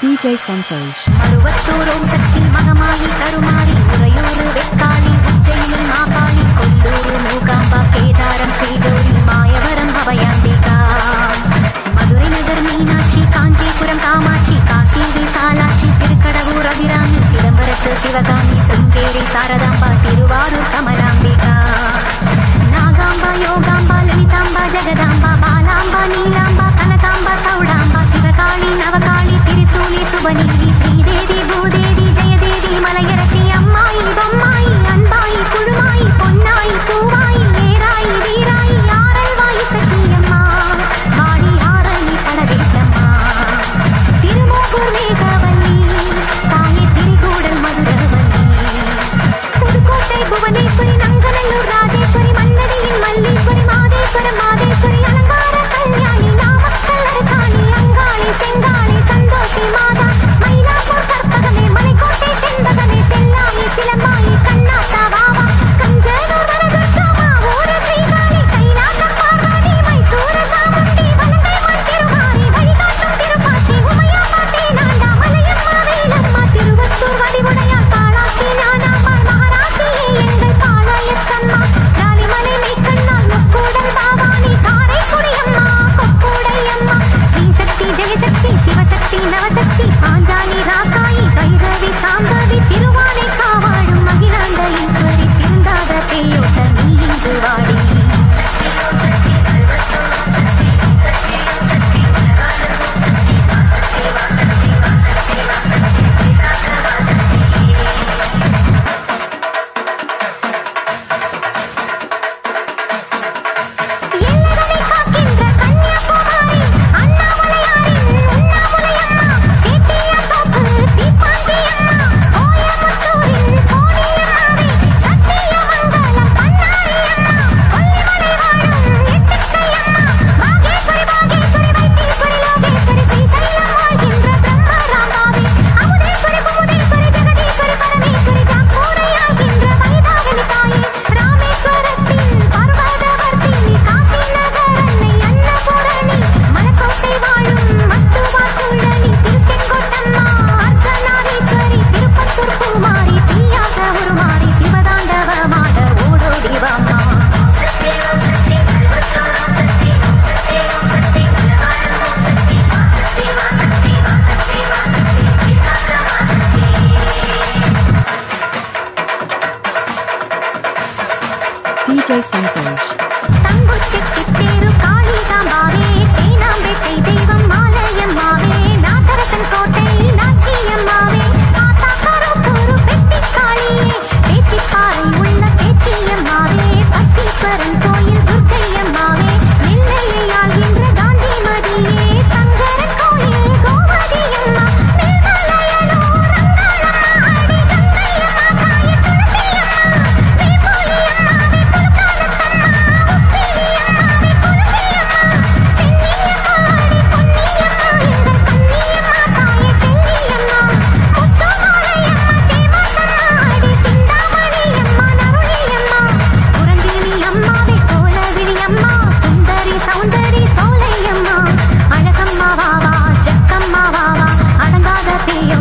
DJ Santosh. மறுவச்சோரும் சக்தி மகமாயி கருமாரி உறையூரு வெக்காளி உச்சையில் மாபாளி கொல்லூரு மூகாம்பா கேதாரம் செய்தோரி மாயவரம் பவயாந்திகா மதுரை நகர் மீனாட்சி காஞ்சிபுரம் காம para what am I? Shivashakti Navashakti ఆంజాలి రా be